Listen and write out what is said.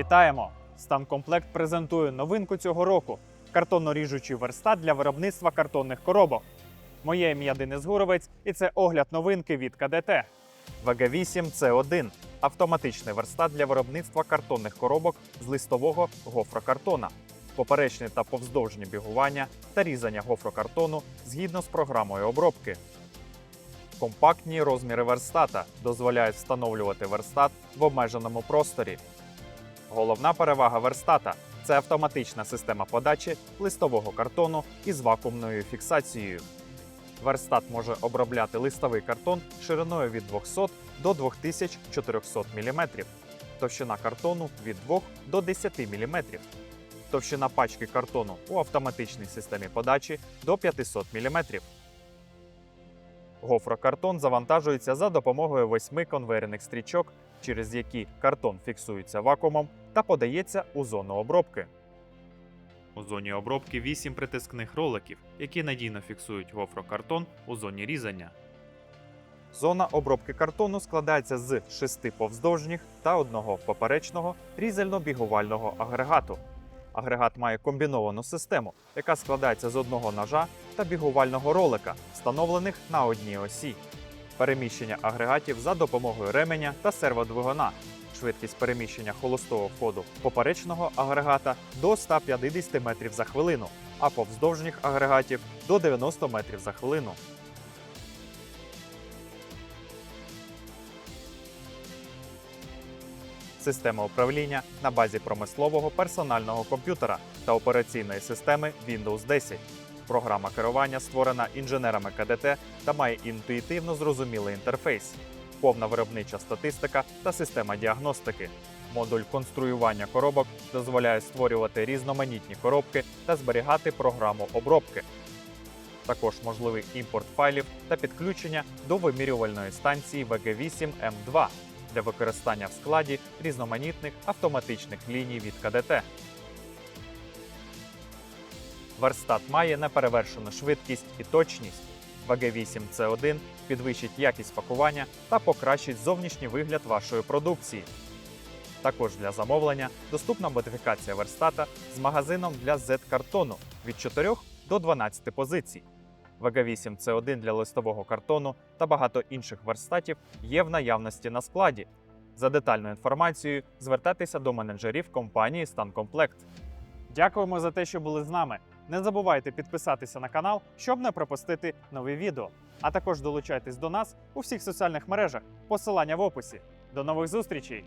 Вітаємо! Станкомплект презентує новинку цього року картонно-ріжучий верстат для виробництва картонних коробок. Моє ім'я Денис Гуровець і це огляд новинки від КДТ. ВГ8 С1 автоматичний верстат для виробництва картонних коробок з листового гофрокартона, поперечні та повздовжні бігування та різання гофрокартону згідно з програмою обробки. Компактні розміри верстата дозволяють встановлювати верстат в обмеженому просторі. Головна перевага верстата це автоматична система подачі листового картону із вакуумною фіксацією. Верстат може обробляти листовий картон шириною від 200 до 2400 мм, товщина картону від 2 до 10 мм, товщина пачки картону у автоматичній системі подачі до 500 мм. Гофрокартон завантажується за допомогою восьми конвейерних стрічок, через які картон фіксується вакуумом та подається у зону обробки. У зоні обробки 8 притискних роликів, які надійно фіксують гофрокартон у зоні різання. Зона обробки картону складається з шести повздовжніх та одного поперечного різально-бігувального агрегату. Агрегат має комбіновану систему, яка складається з одного ножа та бігувального ролика, встановлених на одній осі. Переміщення агрегатів за допомогою ременя та серводвигуна. Швидкість переміщення холостого ходу поперечного агрегата до 150 метрів за хвилину, а повздовжніх агрегатів до 90 метрів за хвилину. Система управління на базі промислового персонального комп'ютера та операційної системи Windows 10. Програма керування створена інженерами КДТ та має інтуїтивно зрозумілий інтерфейс, повна виробнича статистика та система діагностики. Модуль конструювання коробок дозволяє створювати різноманітні коробки та зберігати програму обробки. Також можливий імпорт файлів та підключення до вимірювальної станції VG8M2 для використання в складі різноманітних автоматичних ліній від КДТ. Верстат має неперевершену швидкість і точність. VG8 C1 підвищить якість пакування та покращить зовнішній вигляд вашої продукції. Також для замовлення доступна модифікація верстата з магазином для Z-картону від 4 до 12 позицій. VG8 C1 для листового картону та багато інших верстатів є в наявності на складі. За детальною інформацією звертайтеся до менеджерів компанії Станкомплект. Дякуємо за те, що були з нами. Не забувайте підписатися на канал, щоб не пропустити нові відео. А також долучайтесь до нас у всіх соціальних мережах. Посилання в описі. До нових зустрічей!